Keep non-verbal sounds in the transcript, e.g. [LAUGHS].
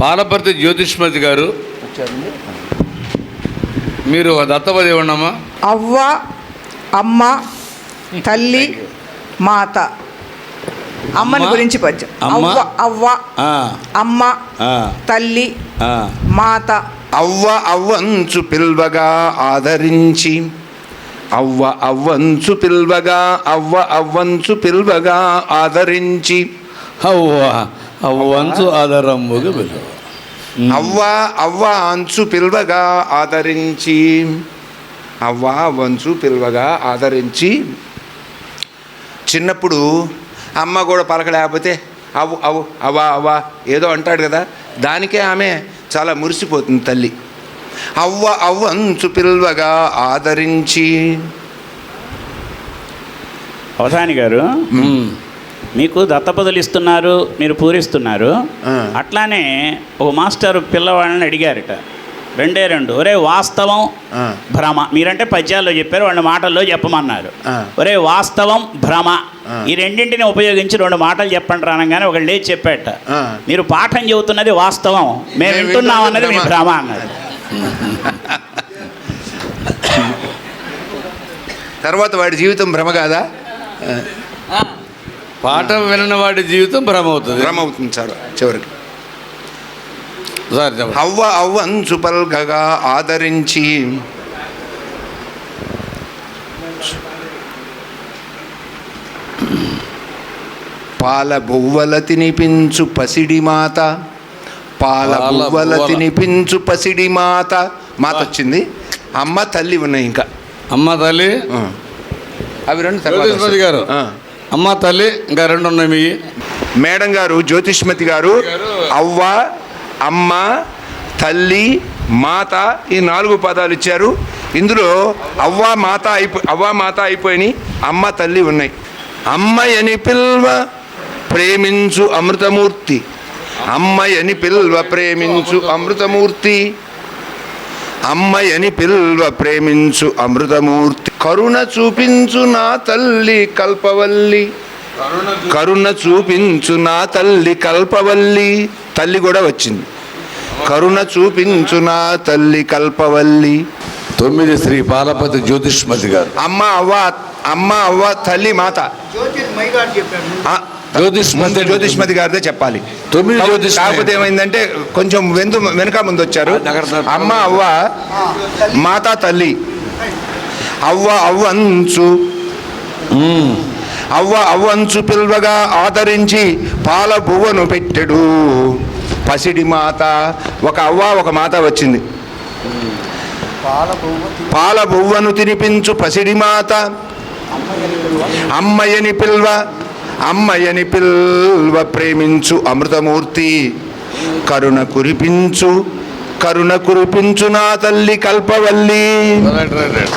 పాలపర్తి జ్యోతిష్మతి గారు మీరు దత్తపది ఇవ్వండమ్మా అవ్వ అమ్మ తల్లి మాత. అమ్మని అమ్మ, గురించి పద్యం. అమ్మ, అవ్వ అవ్వ ఆ, అమ్మ ఆ, తల్లి ఆ. మాత. అవ్వ అవ్వంచు పిల్వగా ఆదరించి అవ్వ అవ్వంచు పిల్వగా అవ్వ అవ్వంచు పిల్వగా ఆదరించి. అవ్వ అవ్వంచు ఆధారమ్ముగా పిలువ అవ్వ అవ్వ అంచు పిల్వగా ఆదరించి. అవ్వ అవ్వంచు పిల్వగా ఆదరించి. చిన్నప్పుడు అమ్మ కూడా పలకలేకపోతే అవ్వు అవ్వు అవ్వ అవ్వ ఏదో అంటాడు కదా దానికే ఆమె చాలా మురిసిపోతుంది తల్లి. అవ్వ అవ్వంచు పిల్వగా ఆదరించి. అవధాని గారు మీకు దత్తపదులు ఇస్తున్నారు మీరు పూరిస్తున్నారు. అట్లానే ఒక మాస్టర్ పిల్లవాళ్ళని అడిగారట. రెండే రెండు. ఒరే వాస్తవం. భ్రమ. మీరంటే పద్యాల్లో చెప్పారు వాళ్ళ మాటల్లో చెప్పమన్నారు. ఒరే వాస్తవం భ్రమ. ఈ రెండింటిని ఉపయోగించి రెండు మాటలు చెప్పండి రానగానే ఒకళ్ళు లేచి చెప్పాట. మీరు పాఠం చెబుతున్నది వాస్తవం. మేము వింటున్నాం అన్నది మీ భ్రమ. అన్నది [LAUGHS] తర్వాత వాడి జీవితం భ్రమ కాదా? పాఠం వినని వాడి జీవితం భ్రమ అవుతుంది భ్రమ అవుతుంది సార్ చివరికి సార్. అవ్వ అవ్వంచు పల్గగా ఆదరించి పాల బువ్వల తినిపించు పసిడి మాత పాల బువ్వల. తినిపించు పసిడి మాత మాత వచ్చింది అమ్మ తల్లి ఉన్నాయి ఇంకా అమ్మ తల్లి. అవి రెండు. గారు. అమ్మ తల్లి ఇంకా రెండు ఉన్నాయి మీ. మేడం గారు జ్యోతిష్మతి గారు అవ్వ అమ్మ తల్లి మాత ఈ నాలుగు పదాలు ఇచ్చారు. ఇందులో అవ్వ మాత అయిపో అవ్వ మాత అయిపోయినాయి అమ్మ తల్లి ఉన్నాయి. అమ్మయని పిల్వ ప్రేమించు అమృతమూర్తి. అమ్మయని పిల్వ ప్రేమించు అమృతమూర్తి. అమ్మయని పిల్వ ప్రేమించు అమృతమూర్తి. కరుణ చూపించు నా తల్లి కల్పవల్లి. కరుణ చూపించు నా తల్లి కల్పవల్లి. తల్లి కూడా వచ్చింది. కరుణ చూపించు నా తల్లి కల్పవల్లి. తొమ్మిది శ్రీ పాలపతి జ్యోతిష్మతి గారు. అమ్మ అవ్వ అమ్మ అవ్వ తల్లి మాత. ఆ, జ్యోతిష్మతి జ్యోతిష్మతి గారిదే చెప్పాలి. కాకపోతే ఏమైందంటే కొంచెం వెందు వెనక ముందు వచ్చారు అమ్మ అవ్వ మాత తల్లి. అవ్వ అవ్వంచు. అవ్వ అవ్వంచు పిల్వగా ఆదరించి పాల బువ్వను పెట్టెడు. పసిడి మాత ఒక అవ్వ ఒక మాత వచ్చింది. పాల బువ్వను తినిపించు పసిడి మాత. అమ్మయ్యని పిల్వ. అమ్మయ్యని పిల్వ ప్రేమించు అమృతమూర్తి కరుణ కురిపించు కరుణ కురిపించు నా తల్లి కల్పవల్లి. Right right right.